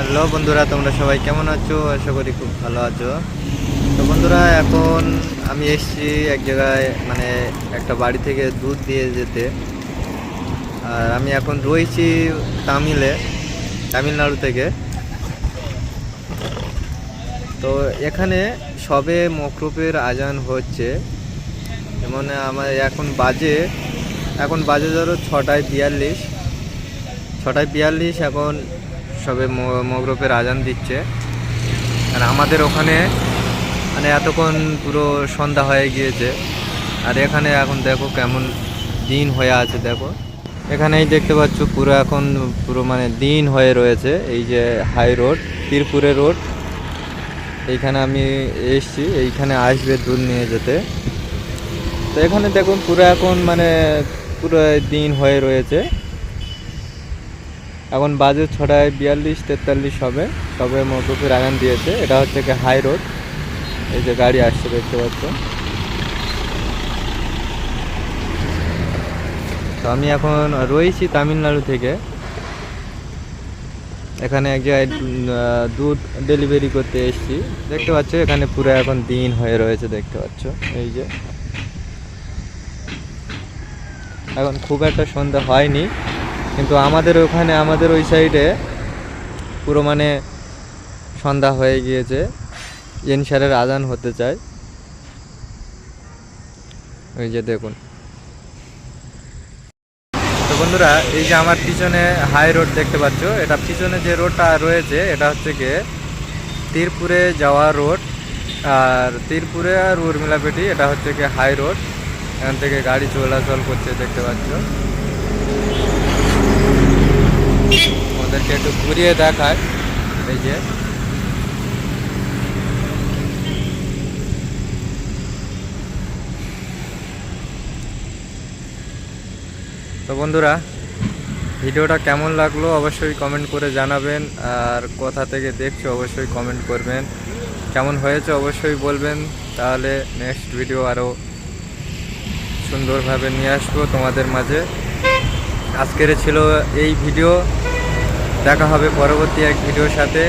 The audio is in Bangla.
হ্যালো বন্ধুরা, তোমরা সবাই কেমন আছো? আশা করি খুব ভালো আছো। তো বন্ধুরা, এখন আমি এসেছি এক জায়গায় মানে একটা বাড়ি থেকে দুধ দিয়ে যেতে। আর আমি এখন রয়েছি তামিলে, তামিলনাড়ু থেকে। তো এখানে সবে মকরুপের আজান হচ্ছে। মানে আমার এখন বাজে এখন বাজে ধরো ছটায় বিয়াল্লিশ। ছটায় বিয়াল্লিশ, এখন সবে ম- মগরবের আজান দিচ্ছে। আর আমাদের ওখানে মানে এতক্ষণ পুরো সন্ধ্যা হয়ে গিয়েছে। আর এখানে এখন দেখো কেমন দিন হয়ে আছে, দেখো। এখানেই দেখতে পাচ্ছ পুরো এখন পুরো মানে দিন হয়ে রয়েছে। এই যে হাই রোড, তীরপুরে রোড। এইখানে আমি এসছি, এইখানে আসবে দুধ নিয়ে যেতে। তো এখানে দেখুন পুরো এখন মানে পুরো দিন হয়ে রয়েছে। এখন বাজে ছটায় বিয়াল্লিশ, তেতাল্লিশ হবে। সবে মকুফের আগান দিয়েছে। এটা হচ্ছে কি হাই রোড এই যে গাড়ি আসছে, দেখতে পাচ্ছ। তো আমি এখন রয়েছি তামিলনাড়ু থেকে। এখানে এক জায়গায় দুধ ডেলিভারি করতে এসেছি। দেখতে পাচ্ছ, এখানে পুরো এখন দিন হয়ে রয়েছে, দেখতে পাচ্ছ। এই যে। এখন খুব একটা সন্ধ্যা হয়নি। কিন্তু আমাদের ওখানে, আমাদের ওই সাইডে পুরো মানে সন্ধ্যা হয়ে গিয়েছে। এনসারের আজান হতে চায়। ওই যে দেখুন। তো বন্ধুরা, এই যে আমার পিছনে হাই রোড দেখতে পাচ্ছ, এটা পিছনে যে রোডটা রয়েছে, এটা হচ্ছে গিয়ে তীরপুরে যাওয়া রোড। আর তীরপুরে আর উর্মিলাপেটি, এটা হচ্ছে কি হাই রোড। এখান থেকে গাড়ি চলাচল করছে, দেখতে পাচ্ছ। ওদেরকে একটু ঘুরিয়ে দেখায়। এই যে। তো বন্ধুরা, ভিডিওটা কেমন লাগল অবশ্যই কমেন্ট করে জানাবেন, আর কোথা থেকে দেখছ অবশ্যই কমেন্ট করবেন। কেমন হয়েছে অবশ্যই বলবেন, তাহলে নেক্সট ভিডিও আরও সুন্দরভাবে নিয়ে আসব তোমাদের মাঝে। আজকের ছিল এই ভিডিও। দেখা হবে পরবর্তী এক ভিডিওর সাথে।